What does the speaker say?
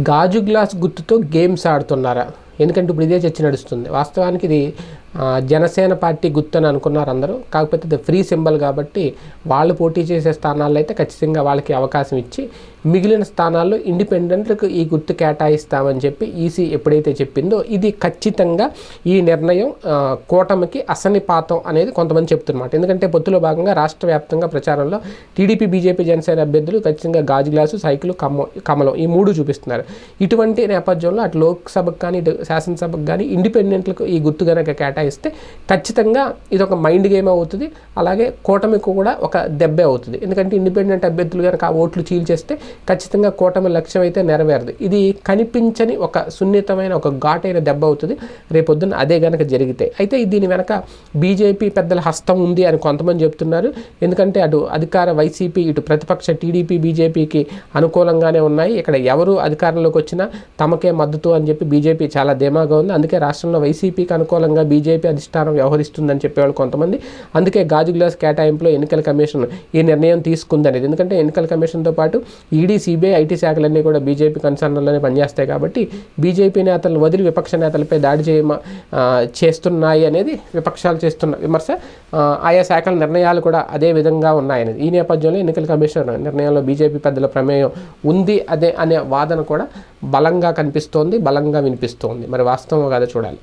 గాజు గ్లాస్ గుర్తుతో గేమ్స్ ఆడుతున్నారా? ఎందుకంటే ఇప్పుడు ఇదే చర్చ నడుస్తుంది. వాస్తవానికి ఇది జనసేన పార్టీ గుర్తు అని అనుకున్నారు అందరూ. కాకపోతే ఇది ఫ్రీ సింబల్ కాబట్టి వాళ్ళు పోటీ చేసే స్థానాల్లో అయితే ఖచ్చితంగా వాళ్ళకి అవకాశం ఇచ్చి మిగిలిన స్థానాల్లో ఇండిపెండెంట్లకు ఈ గుర్తు కేటాయిస్తామని చెప్పి ఈసీ ఎప్పుడైతే చెప్పిందో ఇది ఖచ్చితంగా ఈ నిర్ణయం కూటమికి అసనిపాతం అనేది కొంతమంది చెప్తున్నమాట. ఎందుకంటే పొత్తులో భాగంగా రాష్ట్ర వ్యాప్తంగా ప్రచారంలో టీడీపీ బీజేపీ జనసేన అభ్యర్థులు ఖచ్చితంగా గాజు గ్లాసు సైకిల్ కమ్మ కమలం ఈ మూడు చూపిస్తున్నారు. ఇటువంటి నేపథ్యంలో అటు లోక్సభకు కానీ ఇటు శాసనసభకు కానీ ఇండిపెండెంట్లకు ఈ గుర్తు కనుక కేటాయిస్తే ఖచ్చితంగా ఇది ఒక మైండ్ గేమ్ అవుతుంది. అలాగే కూటమికి కూడా ఒక దెబ్బే అవుతుంది. ఎందుకంటే ఇండిపెండెంట్ అభ్యర్థులు కనుక ఆ ఓట్లు చీల్చేస్తే ఖచ్చితంగా కూటమి లక్ష్యం అయితే నెరవేరదు. ఇది కనిపించని ఒక సున్నితమైన ఒక ఘాటైన దెబ్బ అవుతుంది. రేపొద్దున అదే కనుక జరిగితే. అయితే దీని వెనక బీజేపీ పెద్దల హస్తం ఉంది అని కొంతమంది చెప్తున్నారు. ఎందుకంటే అటు అధికార వైసీపీ ఇటు ప్రతిపక్ష టీడీపీ బీజేపీకి అనుకూలంగానే ఉన్నాయి. ఇక్కడ ఎవరు అధికారంలోకి వచ్చినా తమకే మద్దతు అని చెప్పి బీజేపీ చాలా ధీమాగా ఉంది. అందుకే రాష్ట్రంలో వైసీపీకి అనుకూలంగా బీజేపీ బీజేపీ అధిష్టానం వ్యవహరిస్తుందని చెప్పేవాళ్ళు కొంతమంది. అందుకే గాజు గ్లాస్ కేటాయింపులో ఎన్నికల కమిషన్ ఈ నిర్ణయం తీసుకుందనేది. ఎందుకంటే ఎన్నికల కమిషన్తో పాటు ఈడీ సిబిఐ ఐటీ శాఖలన్నీ కూడా బీజేపీ కన్సర్న్లోనే పనిచేస్తాయి కాబట్టి బీజేపీ నేతలను వదిలి విపక్ష నేతలపై దాడి చేయమ చేస్తున్నాయి అనేది విపక్షాలు చేస్తున్న విమర్శ. ఆయా శాఖల నిర్ణయాలు కూడా అదే విధంగా ఉన్నాయనేది. ఈ నేపథ్యంలో ఎన్నికల కమిషన్ నిర్ణయంలో బీజేపీ పెద్దల ప్రమేయం ఉంది అదే అనే వాదన కూడా బలంగా కనిపిస్తోంది బలంగా వినిపిస్తోంది. మరి వాస్తవం కాదో చూడాలి.